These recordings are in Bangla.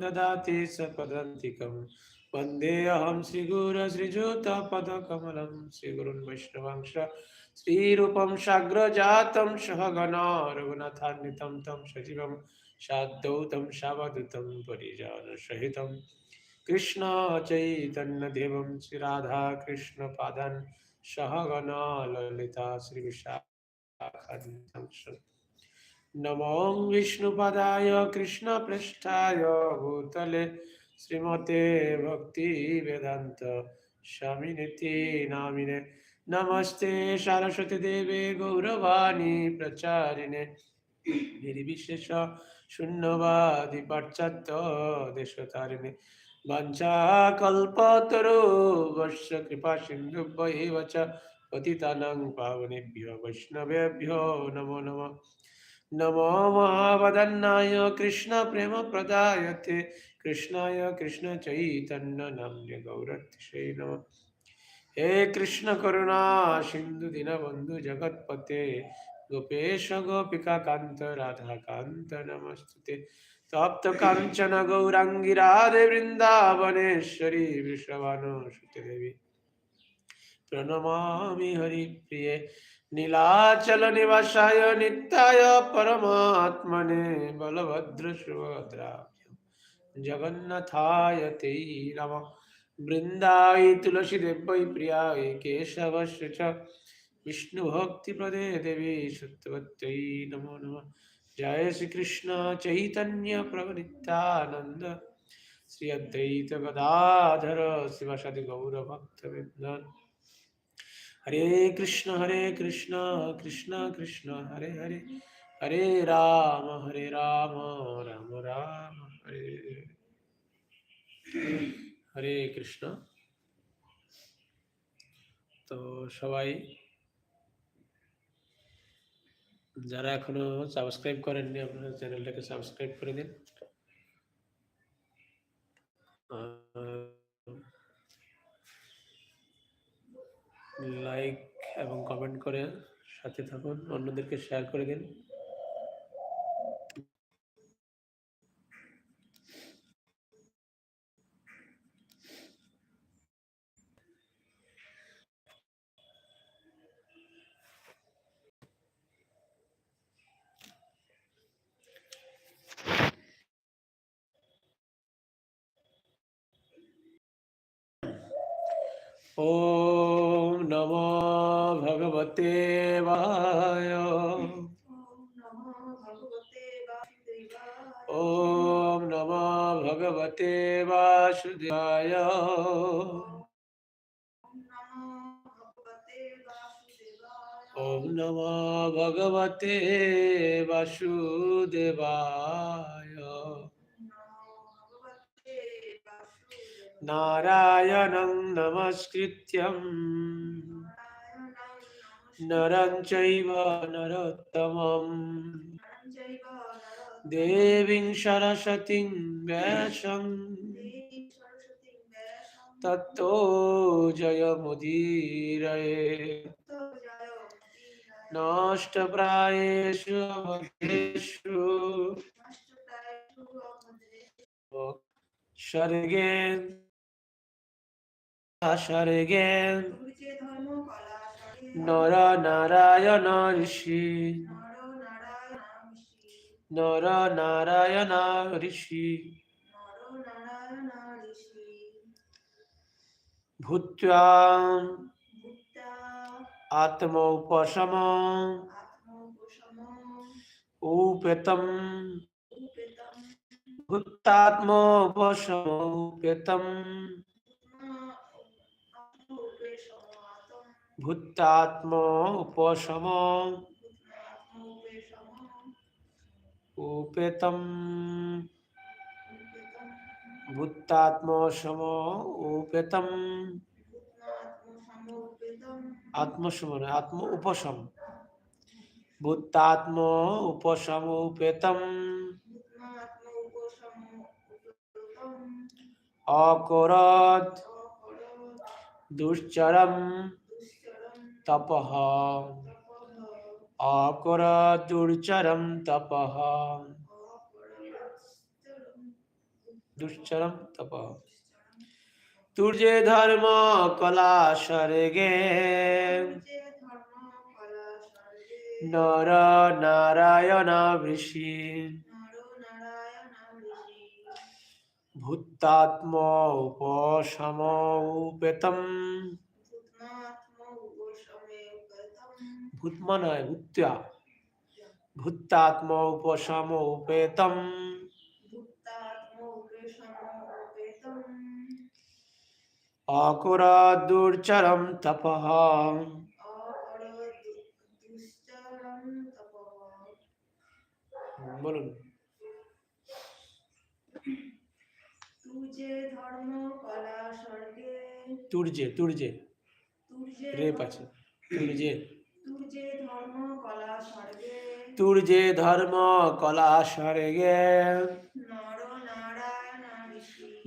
ददाति सपदन्तिकं। वन्देऽहं श्रीगुर श्रीजुतपदकमलं श्रीगुरुन् वैष्णवांश श्रीरूपं साग्रजातं सहगणा रघुनाथान्वितं तं सजीवं शाद्दौतं शावदूतं परिजानसहितं। कृष्ण चैतन्यदेवं श्रीराधाकृष्णपादान् सहगणा ललिता নমং বিষ্ণুপদায় কৃষ্ণপৃষ্ঠায় ভূতলে শ্রীমতে ভক্তি বেদান্ত স্বামী নামিনে নমস্তে সরস্বতী দেবে গৌরবাণী প্রচারিণে নির্বিশেষ শূন্যবাদী পাশ্চাত্য দেশতারিণে বঞ্চা কল্পতরু বর্ষ কৃপা সিন্ধু বহিবচ পতিতানং পাবনেভ্য বৈষ্ণবেভ্য নমো নমঃ नमो महावदन्नाय कृष्णप्रेमप्रदायते कृष्णाय कृष्णचैतन्यनाम्ने गौरतिशै नमः हे कृष्ण करुणा सिन्धु दीनबन्धु जगत्पते गोपेश गोपिका कान्त राधा कान्त नमस्तुते तप्त काञ्चन गौराङ्गी राधे वृन्दावनेश्वरी वृषभानुसुते देवी प्रणमामि हरिप्रिये নীলাচল নিবাসায় নিত্যায় পরমাত্মনে বলভদ্র সুভদ্রাভ্য জগন্নাথায় তে নম বৃন্দায় তুলসী দেব্যই প্রিয়ায় কেশবশ্য চ বিষ্ণু ভক্তি প্রদে দেবী সত্যবত্যই নমো নম জয় শ্রীকৃষ্ণ চৈতন্য প্রভৃতানন্দ শ্রী অদ্বৈত গদাধর শিবসাদি গৌর ভক্তবৃন্দ হরে কৃষ্ণ হরে কৃষ্ণ কৃষ্ণ কৃষ্ণ, হরে হরে। হরে রাম হরে রাম রাম রাম, হরে হরে কৃষ্ণ। তো সবাই, যারা এখনও সাবস্ক্রাইব করেননি, আপনারা চ্যানেলটাকে সাবস্ক্রাইব করে দিন। লাইক এবং কমেন্ট করে সাথে থাকুন। অন্যদেরকে শেয়ার করে দিন। ওম নম ভগবতে বাসুদেবায় নারায়ণং নমস্কৃত্যম নরং চৈব নরোত্তমম দেবীং সরস্বতীং ব্যাসং তত্ত্ব জয় মুদির নষ্ট প্রায়েষু অবধেষু স্বর্গে নর নারায়ণ ঋষি। নর নারায়ণ ঋষি। ভূত্বা আত্মোপশম উপেতম ভূতাত্মোপশমোপেতম ভূতাত্ম উপশম উপেতম ভূতাত্মসম উপেতম আত্মসম আত্ম উপশম ভূতাত্ম উপশম উপেতম অকরত দুশ্চরম তপঃ অকরত দুর্চরম তপঃ দুশ্চরম তপ। তুর্যে ধর্ম কলা স্বর্গে। নর নারায়ণ ঋষি। ভূতাত্ম উপশম উপেতম। ভূতমা নয় ভূত্যা ভূতাত্ম উপশম উপেতম ভূতাত্ম উপশম উপেতম দুর্চরম তপঃ। বলুন। তুজে ধর্ম কলা স্বর্গে। তুর্যে তুর্যে। তুর্যে রেপ আছে। তুর্যে। তুর্যে ধর্ম কলা স্বর্গে। তুর্যে ধর্ম কলা স্বর্গে। নর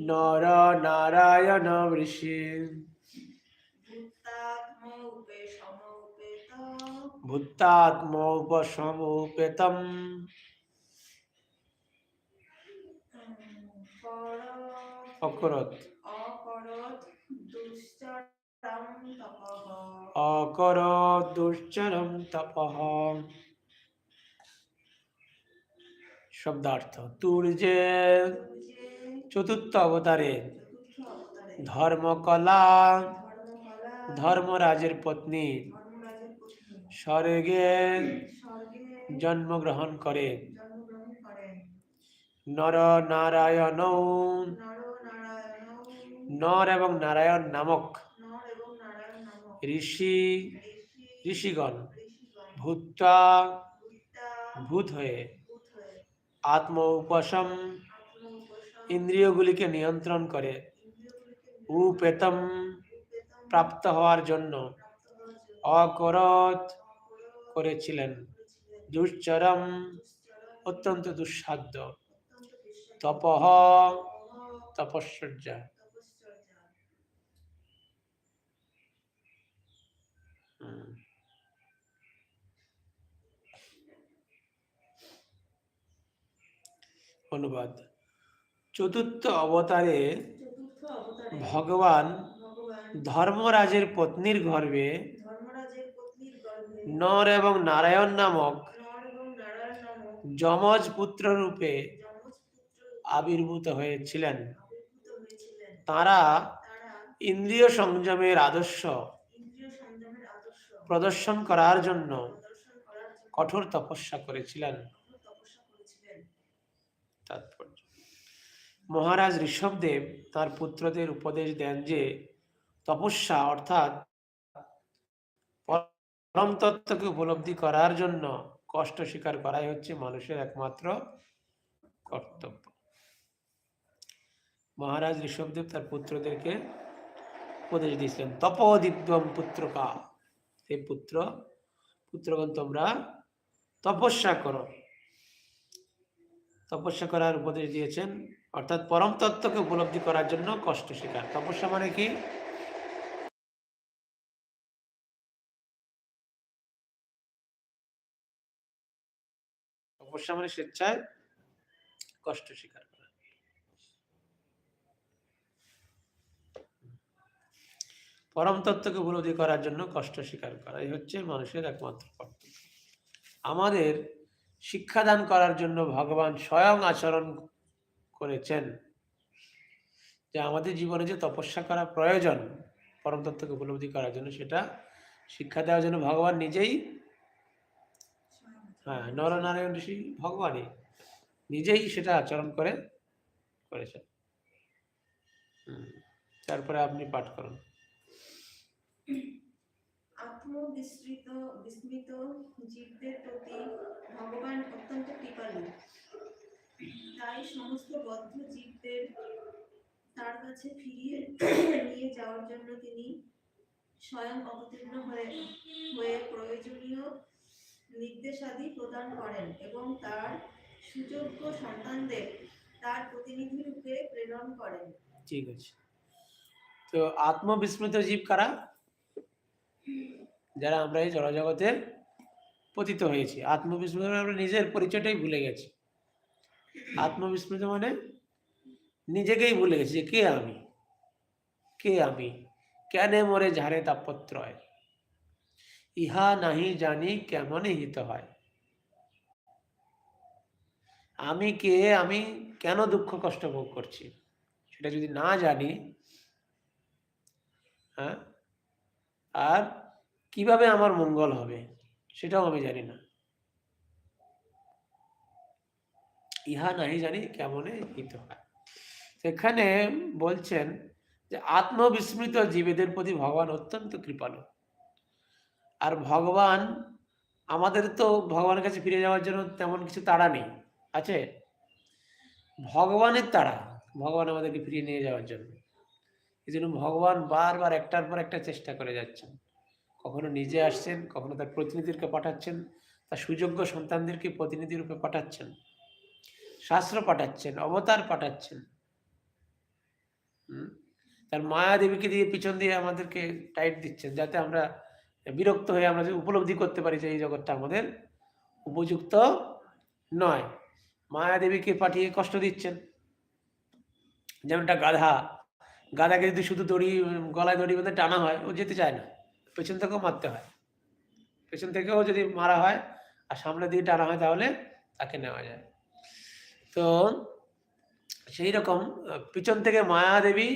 নর নারায়ণ ঋষি ভূতাত্ম উপেশম উপেত ভূতাত্ম উপশম উপেতম অকরত অকরত দুশ্চরম তপঃ অকর দুশ্চরম তপঃ শব্দার্থ তুর্যে চতুর্থ অবতারে। ধর্মকলা, ধর্মরাজের পত্নী। স্বর্গে জন্মগ্রহণ করে। নর নারায়ণ নর এবং নারায়ণ নামক ঋষি ঋষি ঋষিগণ ভূতা ভূত হয়ে আত্ম উপশম ইন্দ্রিয়গুলিকে নিয়ন্ত্রণ করে। উপেতম প্রাপ্ত হওয়ার জন্য অকরত করেছিলেন। দুশ্চরম অত্যন্ত দুঃসাধ্য। তপহ তপঃ তপশ্চর্যা। তপশ্চর্যা অনুবাদ। চতুর্থ অবতারে ভগবান ধর্মরাজের পত্নীর গর্ভে নর এবং নারায়ণ নামক যমজ পুত্র রূপে আবির্ভূত হয়েছিলেন। তারা ইন্দ্রিয় সংযমের আদর্শ প্রদর্শন করার জন্য কঠোর তপস্যা করেছিলেন কঠোর তপস্যা করেছিলেন তাৎপর্য মহারাজ ঋষভদেব তার পুত্রদের উপদেশ দেন যে, তপস্যা অর্থাৎ পরম তত্ত্বকে উপলব্ধি করার জন্য কষ্ট স্বীকার করাই হচ্ছে মানুষের একমাত্র কর্তব্য। মহারাজ ঋষভদেব তার পুত্রদেরকে উপদেশ দিয়েছিলেন তপোদিব্যম পুত্রকা, হে পুত্র, পুত্রগণ, তোমরা তপস্যা করো। তপস্যা করার উপদেশ দিয়েছেন অর্থাৎ পরম তত্ত্বকে উপলব্ধি করার জন্য কষ্ট স্বীকার। তপস্যা মানে কি? তপস্যা মানে স্বেচ্ছায় কষ্ট স্বীকার করা। পরম তত্ত্বকে উপলব্ধি করার জন্য কষ্ট স্বীকার করা, এই হচ্ছে মানুষের একমাত্র কর্তব্য। আমাদের শিক্ষাদান করার জন্য ভগবান স্বয়ং আচরণ করেছেন। যে আমাদের জীবনে যে তপস্যা করা প্রয়োজন পরম তত্ত্বকে উপলব্ধি করার জন্য, সেটা শিক্ষা দেওয়ার জন্য ভগবান নিজেই হ্যাঁ নরনারায়ণ ঋষি ভগবানই নিজেই সেটা আচরণ করে, করেছেন। তারপরে আপনি পাঠ করুন। আত্মবিস্মৃত, বিস্মিত জীবদের প্রতি ভগবান অত্যন্ত কৃপালু। তাই সমস্ত বদ্ধ জীবদের তার কাছে ফিরিয়ে নিয়ে যাওয়ার জন্য তিনি স্বয়ং অবতীর্ণ হয়ে হয়ে প্রয়োজনীয় নির্দেশাদি প্রদান করেন এবং তার সুযোগ্য সন্তানদের তার প্রতিনিধি রূপে প্রেরণ করেন। ঠিক আছে। তো আত্মবিস্মৃত জীব কারা? যারা আমরা এই জড়জগতে পতিত হয়েছি। আত্মবিস্মৃত মানে আমরা নিজের পরিচয়টাই ভুলে গেছি। আত্মবিস্মৃত মানে নিজেকেই ভুলে গেছি যে কে আমি? কে আমি? কেন মরে ঝাড়ে তাপত্রয় ইহা নাহি জানি কেমনে হিত হয়। আমি কে, আমি কেন দুঃখ কষ্ট ভোগ করছি? সেটা যদি না জানি হ্যাঁ আর কীভাবে আমার মঙ্গল হবে, সেটাও আমি জানি না। ইহা নাহি জানি কেমনে হিত হয়। সেখানে বলছেন যে আত্মবিস্মৃত জীবেদের প্রতি ভগবান অত্যন্ত কৃপালু। আর ভগবান, আমাদের তো ভগবানের কাছে ফিরে যাওয়ার জন্য তেমন কিছু তাড়া নেই, আছে? ভগবানের তাড়া, ভগবান আমাদেরকে ফিরিয়ে নিয়ে যাওয়ার জন্য। এই জন্য ভগবান বারবার একটার পর একটা চেষ্টা করে যাচ্ছেন। কখনো নিজে আসছেন, কখনো তার প্রতিনিধিকে পাঠাচ্ছেন, তার সুযোগ্য সন্তানদেরকে প্রতিনিধি রূপে পাঠাচ্ছেন। শাস্ত্র পাঠাচ্ছেন, অবতার পাঠাচ্ছেন। তার মায়া দেবীকে দিয়ে পিছন দিয়ে আমাদেরকে টাইট দিচ্ছেন, যাতে আমরা বিরক্ত হয়ে আমরা উপলব্ধি করতে পারি যে এই জগৎটা আমাদের উপযুক্ত নয়। মায়া দেবীকে পাঠিয়ে কষ্ট দিচ্ছেন। যেমনটা গাধা, গাধাকে যদি শুধু দড়ি, গলায় দড়ি বেঁধে টানা হয়, ও যেতে চায় না। পেছন থেকেও মারতে হয়। পেছন থেকেও যদি মারা হয় আর সামনে দিয়ে টানা হয় তাহলে তাকে নেওয়া যায়। তো সেই রকম পিছন থেকে মায়া দেবী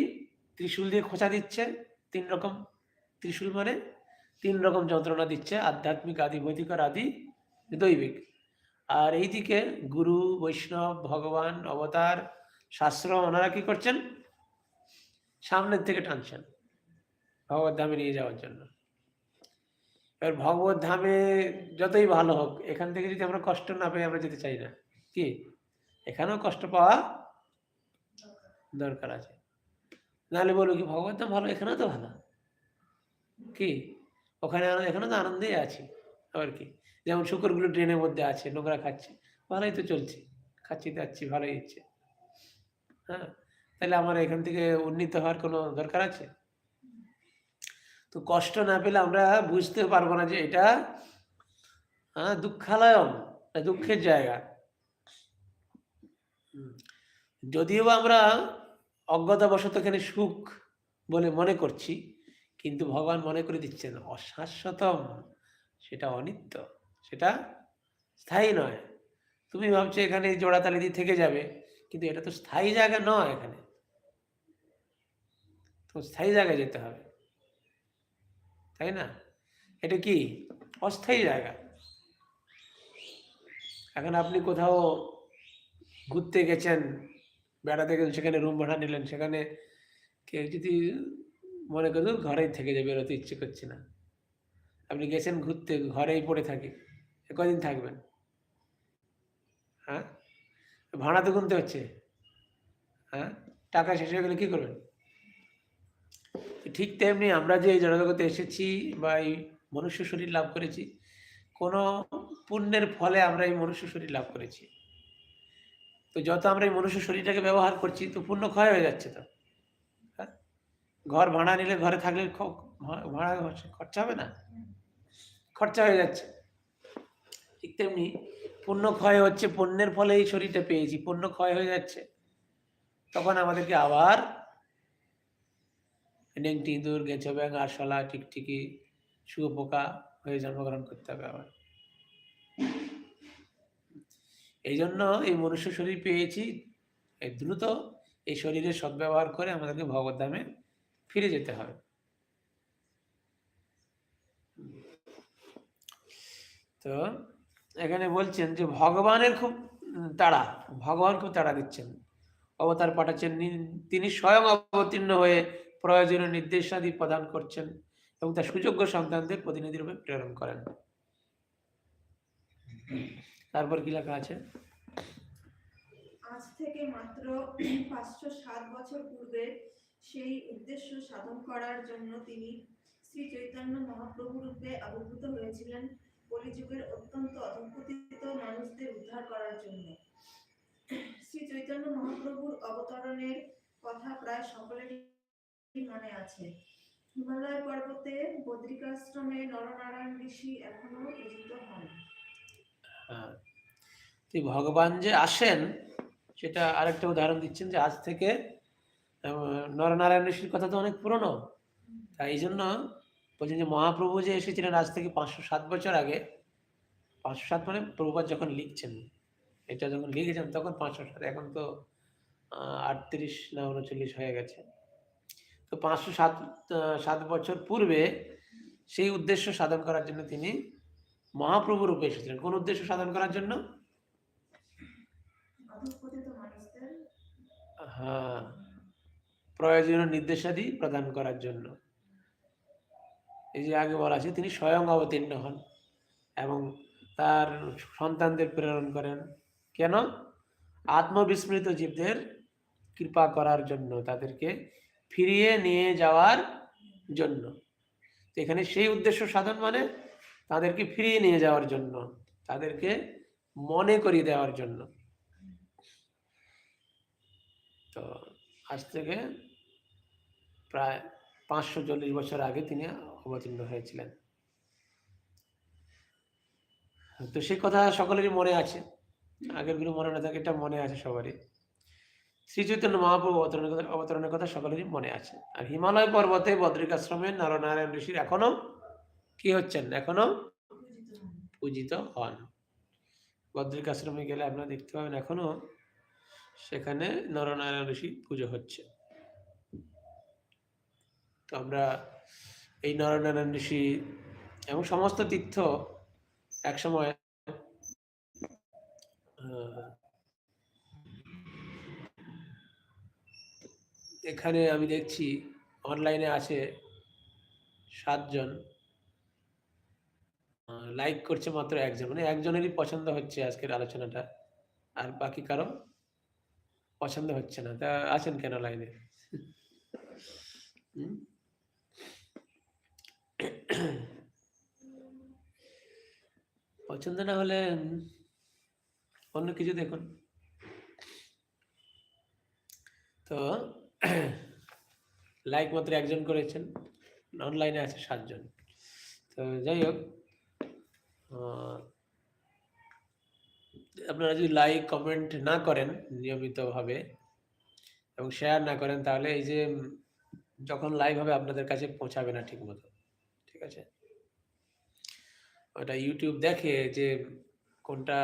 ত্রিশূল দিয়ে খোঁচা দিচ্ছে, তিন রকম ত্রিশূল মানে তিন রকম যন্ত্রণা দিচ্ছে, আধ্যাত্মিক আদি, বৈদিকর আদি দৈবিক আর এইদিকে গুরু, বৈষ্ণব, ভগবান, অবতার, শাস্ত্র, ওনারা কি করছেন? সামনের থেকে টানছেন, ভগবত ধামে নিয়ে যাওয়ার জন্য। এবার ভগবত ধামে যতই ভালো হোক, এখান থেকে যদি আমরা কষ্ট না পাই আমরা যেতে চাই না। কি? এখানেও কষ্ট পাওয়া দরকার আছে। নাহলে বলব কি ভগবত ধাম ভালো, এখানেও তো ভালো। কি? ওখানে এখানে তো আনন্দেই আছি। আবার কি? যেমন শুকরগুলো ট্রেনের মধ্যে আছে, নোংরা খাচ্ছে, ভালোই তো চলছে। খাচ্ছি যাচ্ছি ভালোই হচ্ছে। হ্যাঁ? তাহলে আমার এখান থেকে উন্নীত হওয়ার কোনো দরকার আছে? তো কষ্ট না পেলে আমরা বুঝতে পারব না যে এটা হ্যাঁ দুঃখালয়ম, দুঃখের জায়গা। যদিও আমরা অজ্ঞতাবশত এখানে সুখ বলে মনে করছি, কিন্তু ভগবান মনে করে দিচ্ছেন অশাশ্বতম, সেটা অনিত্য, সেটা স্থায়ী নয়। তুমি ভাবছ এখানে জোড়াতালি দিয়ে থেকে যাবে, কিন্তু এটা তো স্থায়ী জায়গা নয় এখানে। তো স্থায়ী জায়গায় যেতে হবে, তাই না? এটা কি? অস্থায়ী জায়গা। এখন আপনি কোথাও ঘুরতে গেছেন, বেড়াতে গেছেন, সেখানে রুম ভাড়া নিলেন, সেখানে কেউ যদি মনে করুন ঘরেই থেকে যাবে বেরোতে ইচ্ছে করছে না। আপনি গেছেন ঘুরতে, ঘরেই পড়ে থাকি কদিন থাকবেন? হ্যাঁ? ভাড়া তো গুনতে হচ্ছে। হ্যাঁ? টাকা শেষ হয়ে গেলে কী করবেন? ঠিক তেমনি আমরা যে এই জড়জগতে এসেছি বা এই মনুষ্য শরীর লাভ করেছি, কোনো পুণ্যের ফলে আমরা এই মনুষ্য শরীর লাভ করেছি। তো যত আমরা এই মনুষ্য শরীরটাকে ব্যবহার করছি, তো পুণ্য ক্ষয় হয়ে যাচ্ছে তো। হ্যাঁ? ঘর ভাড়া নিলে ঘরে থাকলে ভাড়া খরচা হবে না? খরচা হয়ে যাচ্ছে। ঠিক তেমনি পুণ্য ক্ষয় হচ্ছে, পুণ্যের ফলে এই শরীরটা পেয়েছি পুণ্য ক্ষয় হয়ে যাচ্ছে। তখন আমাদেরকে আবার নেংটি ইঁদুর গেছো ব্যাং আরশলা, টিকটিকি, শুয়োপোকা হয়ে জন্মগ্রহণ করতে হবে আবার। এই জন্য এই মনুষ্য শরীর পেয়েছি। এই দ্রুত এই শরীরের সদ্ব্যবহার করে আমাদেরকে ভগবত ধামে ফিরে যেতে হবে। তো এখানে বলছেন যে ভগবানের খুব তাড়া, ভগবান খুব তাড়া দিচ্ছেন। অবতার পাঠাচ্ছেন তিনি স্বয়ং অবতীর্ণ হয়ে প্রয়োজনীয় নির্দেশাদি প্রদান করছেন এবং তার সুযোগ্য সন্তানদের প্রতিনিধি রূপে প্রেরণ করেন। তারপর কি লেখা আছে? আজ থেকে মাত্র পাঁচশো সাত বছর পূর্বে সেই উদ্দেশ্য সাধন করার জন্য তিনি শ্রী চৈতন্য মহাপ্রভু রূপে আবির্ভূত হয়েছিলেন কলিযুগের অত্যন্ত অধঃপতিত মানুষদের উদ্ধার করার জন্য। শ্রী চৈতন্য মহাপ্রভুর অবতরণের কথা প্রায় সকলেরই মনে আছে। হিমালয় পর্বতে বদ্রিকাশ্রমে নরনারায়ণ ঋষি এখনও পূজিত হন। হ্যাঁ ভগবান যে আসেন, সেটা আরেকটা উদাহরণ দিচ্ছেন যে আজ থেকে নরনারায়ণ ঋষির কথা তো অনেক পুরনো। তাই এই জন্য বলছেন যে মহাপ্রভু যে এসেছিলেন আজ থেকে পাঁচশো সাত বছর আগে, পাঁচশো সাত মানে প্রভুপাত যখন লিখছেন, এটা যখন লিখেছেন তখন পাঁচশো সাত, এখন তো আটত্রিশ না উনচল্লিশ হয়ে গেছে। তো পাঁচশো সাত সাত বছর পূর্বে সেই উদ্দেশ্য সাধন করার জন্য তিনি মহাপ্রভু রূপে এসেছিলেন। কোন উদ্দেশ্য সাধন করার জন্য অধঃপতিত মানুষদের হ্যাঁ প্রয়োজনীয় নির্দেশাদি প্রদান করার জন্য। এই যে আগে বলা আছে, তিনি স্বয়ং অবতীর্ণ হন এবং তার সন্তানদের প্রেরণ করেন। কেন? আত্মবিস্মৃত জীবদের কৃপা করার জন্য, তাদেরকে ফিরিয়ে নিয়ে যাওয়ার জন্য। এখানে সেই উদ্দেশ্য সাধন মানে তাদেরকে ফিরিয়ে নিয়ে যাওয়ার জন্য, তাদেরকে মনে করিয়ে দেওয়ার জন্য। তো আজ থেকে প্রায় পাঁচশো চল্লিশ বছর আগে তিনি অবতীর্ণ হয়েছিলেন। তো সেই কথা সকলেরই মনে আছে। আগেরগুলো মনে না থাকে এটা মনে আছে সবারই। শ্রী চৈতন্য মহাপ্রভু অবতরণের কথা অবতরণের কথা সকলেরই মনে আছে। আর হিমালয় পর্বতে বদ্রিকাশ্রমে নরনারায়ণ ঋষির এখনও কি হচ্ছেন? এখনও পূজিত হন। পূজিত হন। বদ্রিকাশ্রমে গেলে আপনারা দেখতে পাবেন এখনও সেখানে নরনারায়ণ ঋষি পুজো হচ্ছে। তো আমরা এই নরনারায়ণ ঋষি এবং সমস্ত তীর্থ একসময় এখানে আমি দেখছি অনলাইনে আছে সাতজন লাইক করছে মাত্র একজন। মানে একজনেরই পছন্দ হচ্ছে আজকের আলোচনাটা, আর বাকি কারও পছন্দ হচ্ছে না। তা আছেন কেন লাইনে পছন্দ না হলে অন্য কিছু দেখুন। তো লাইক মাত্র একজন করেছেন অনলাইনে আছে সাতজন। তো যাই হোক আপনারা যদি লাইক কমেন্ট না করেন নিয়মিতভাবে এবং শেয়ার না করেন, তাহলে এই যে যখন লাইভ হবে আপনাদের কাছে পৌঁছাবে না ঠিক মতো ঠিক আছে? ওটা ইউটিউব দেখে যে, কোনটা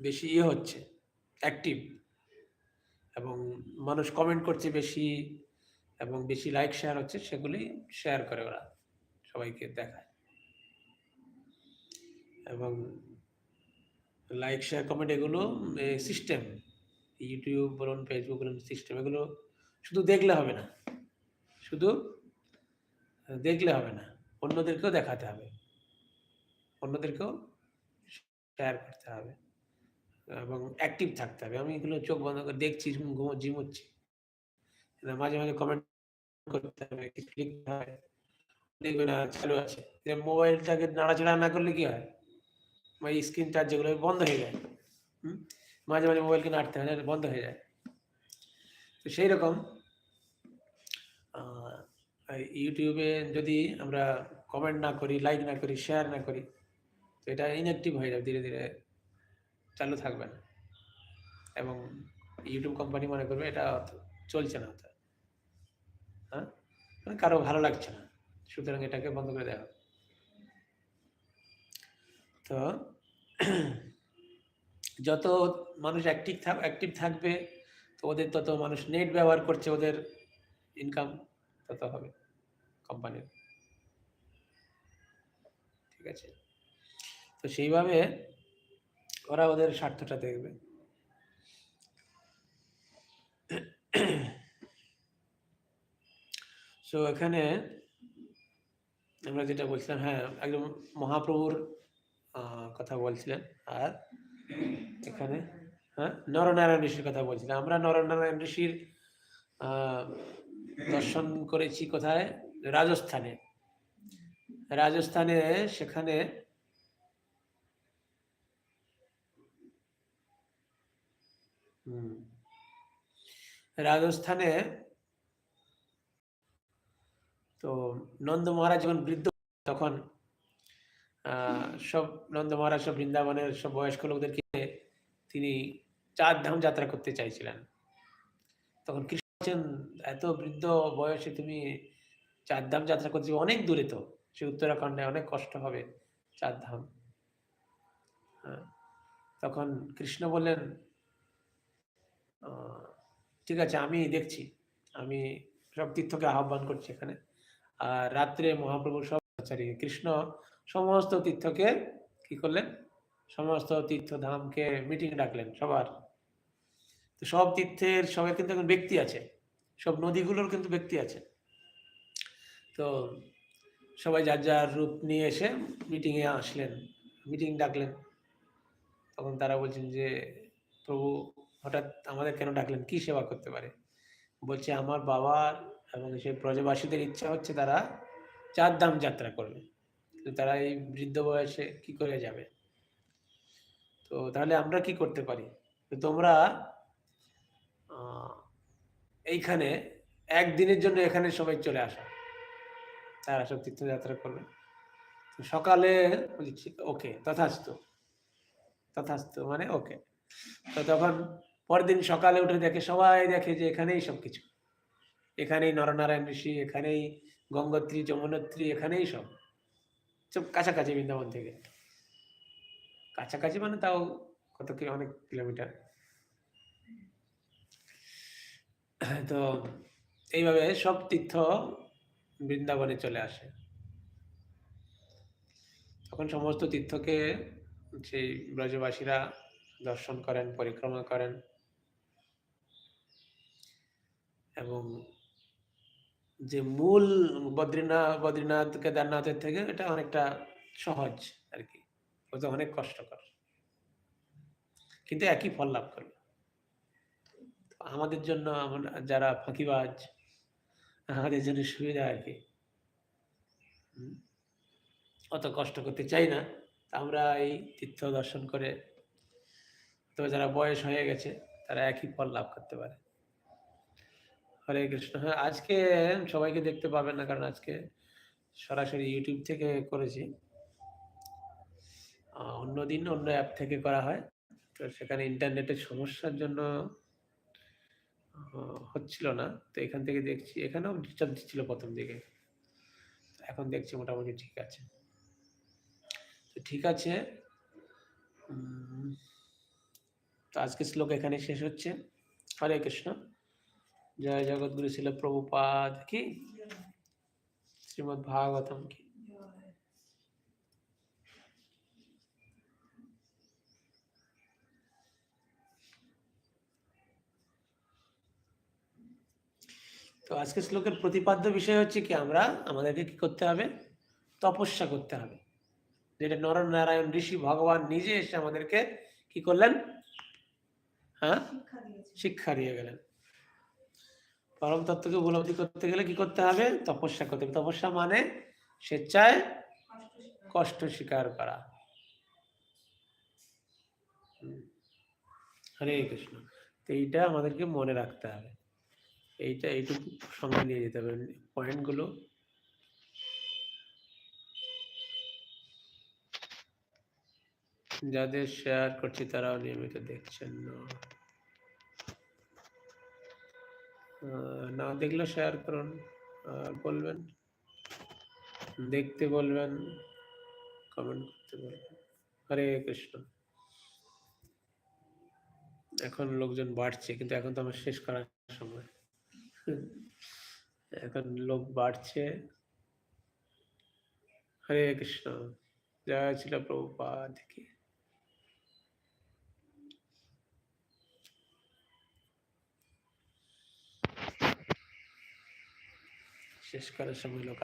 বেশি ইয়ে হচ্ছে অ্যাক্টিভ এবং মানুষ কমেন্ট করছে বেশি এবং বেশি লাইক শেয়ার হচ্ছে, সেগুলি শেয়ার করে ওরা, সবাইকে দেখায়। এবং লাইক শেয়ার কমেন্ট এগুলো সিস্টেম ইউটিউব বলুন ফেসবুক বলুন সিস্টেম এগুলো শুধু দেখলে হবে না। শুধু দেখলে হবে না। অন্যদেরকেও দেখাতে হবে। অন্যদেরকেও শেয়ার করতে হবে। এবং অ্যাক্টিভ থাকতে হবে। আমি এগুলো চোখ বন্ধ করে দেখছি না, মাঝে মাঝে কমেন্ট করতে হবে কিছু লিখতে হয় দেখবে না চালু আছে। যে মোবাইলটাকে নাড়াচাড়া না করলে কি হয়? বা স্ক্রিন টাচ যেগুলো বন্ধ হয়ে যায়, হুম? মাঝে মাঝে মোবাইলকে নাড়তে হয় বন্ধ হয়ে যায় তো সেই রকম ইউটিউবে যদি আমরা কমেন্ট না করি লাইক না করি শেয়ার না করি, তো এটা ইনঅ্যাক্টিভ হয়ে যাবে, ধীরে ধীরে চালু থাকবে না এবং ইউটিউব কোম্পানি মনে করবে এটা চলছে না। হ্যাঁ মানে কারও ভালো লাগছে না সুতরাং এটাকে বন্ধ করে দেওয়া। তো যত মানুষ অ্যাক্টিভ থাক অ্যাক্টিভ থাকবে, তো ওদের তত মানুষ নেট ব্যবহার করছে, ওদের ইনকাম তত হবে কোম্পানির ঠিক আছে? তো সেইভাবে ওরা ওদের স্বার্থটা দেখবে। সো এখানে আমরা যেটা বলছিলাম হ্যাঁ একদম মহাপ্রভুর কথা বলছিলেন। আর এখানে হ্যাঁ? নরনারায়ণ ঋষির কথা বলছিলেন আমরা নরনারায়ণ ঋষির দর্শন করেছি কোথায়? রাজস্থানে। রাজস্থানে সেখানে রাজস্থানে তো নন্দ মহারাজ যখন বৃদ্ধ তখন সব নন্দ মহারাজ, সব বৃন্দাবনের সব বয়স্ক লোকদেরকে তিনি চার ধাম যাত্রা করতে চাইছিলেন। তখন কৃষ্ণ এত বৃদ্ধ বয়সে তুমি চার ধাম যাত্রা করতে অনেক দূরে তো। সে উত্তরাখণ্ডে অনেক কষ্ট হবে চার ধাম। হ্যাঁ। তখন কৃষ্ণ বললেন ঠিক আছে, আমি দেখছি। আমি সব তীর্থকে আহ্বান করছি এখানে। আর রাত্রে মহাপ্রভু সব কৃষ্ণ সমস্ত তীর্থকে কি করলেন? সমস্ত তীর্থধামকে মিটিং ডাকলেন সবার। তো সব তীর্থের সবাই কিন্তু এখন ব্যক্তি আছে। সব নদীগুলোর কিন্তু ব্যক্তি আছে। তো সবাই যার যার রূপ নিয়ে এসে মিটিংয়ে আসলেন। মিটিং ডাকলেন। তখন তারা বলছেন যে, প্রভু, হঠাৎ আমাদের কেন ডাকলেন? কি সেবা করতে পারে? বলছে, আমার বাবার এবং সেই ব্রজবাসীদের ইচ্ছা হচ্ছে তারা চার ধাম যাত্রা করবে। তারা এই বৃদ্ধ বয়সে কি করে যাবে? তো তাহলে আমরা কি করতে পারি? তোমরা এইখানে একদিনের জন্য এখানে সবাই চলে আসা। তারা সব তীর্থযাত্রা করবে। সকালে ওকে, তথাস্তু। তথাস্তু মানে ওকে। তো তখন পরের দিন সকালে উঠে দেখে, সবাই দেখে যে এখানেই সবকিছু এখানেই নরনারায়ণ ঋষি, এখানেই গঙ্গোত্রী, যমুনোত্রী, এখানেই সব। সব কাছাকাছি বৃন্দাবন থেকে। কাছাকাছি মানে তাও কত কি, অনেক কিলোমিটার। তো এইভাবে সব তীর্থ বৃন্দাবনে চলে আসে। তখন সমস্ত তীর্থকে সেই ব্রজবাসীরা দর্শন করেন, পরিক্রমা করেন। এবং যে মূল বদ্রীনাথ বদ্রীনাথ কেদারনাথের থেকে এটা অনেকটা সহজ আর কি। ওটা অনেক কষ্টকর। কিন্তু একই ফল লাভ করবে। আমাদের জন্য আমরা যারা ফাঁকিবাজ, আমাদের জন্য সুবিধা আর কি। অত কষ্ট করতে চাই না। আমরা এই তীর্থ দর্শন করে, তো যারা বয়স হয়ে গেছে, তারা একই ফল লাভ করতে পারে। হরে কৃষ্ণ। হ্যাঁ আজকে সবাইকে দেখতে পাবেন না, কারণ আজকে সরাসরি ইউটিউব থেকে করেছি। অন্যদিন অন্য অ্যাপ থেকে করা হয়। তো সেখানে ইন্টারনেটের সমস্যার জন্য হচ্ছিল না। তো এখান থেকে দেখছি, এখানেও ডিস্টার্ব দিচ্ছিল প্রথম দিকে। এখন দেখছি মোটামুটি ঠিক আছে। তো ঠিক আছে। তো আজকে শ্লোক এখানে শেষ হচ্ছে। হরে কৃষ্ণ। জয় জগৎগুরু ছিল প্রভুপাদ কি? শ্রীমদ্ ভাগবতম কি? তো আজকে শ্লোকের প্রতিপাদ্য বিষয় হচ্ছে কি আমরা আমাদেরকে কি করতে হবে? তপস্যা করতে হবে। যেটা নরনারায়ণ ঋষি ভগবান নিজে এসে আমাদেরকে কি করলেন? হ্যাঁ? শিক্ষা দিয়ে গেলেন। পরম তত্ত্বকে উপলব্ধি করতে গেলে কি করতে হবে? তপস্যা করতে হবে। তপস্যা মানে স্বেচ্ছায় কষ্ট স্বীকার করা। হরে কৃষ্ণ। তো এইটা আমাদেরকে মনে রাখতে হবে। এইটা এইটুকু সঙ্গে নিয়ে যেতে হবে। পয়েন্টগুলো যাদের শেয়ার করছি তারাও নিয়মিত দেখছেন। না না দেখলে শেয়ার করুন আর বলবেন, দেখতে বলবেন কমেন্ট করতে বলবেন। হরে কৃষ্ণ। এখন লোকজন বাড়ছে, কিন্তু এখন তো আমার শেষ করার সময়। এখন লোক বাড়ছে। হরে কৃষ্ণ। জয় ছিল প্রভুপাদ কি। শেষ করার সময় লোক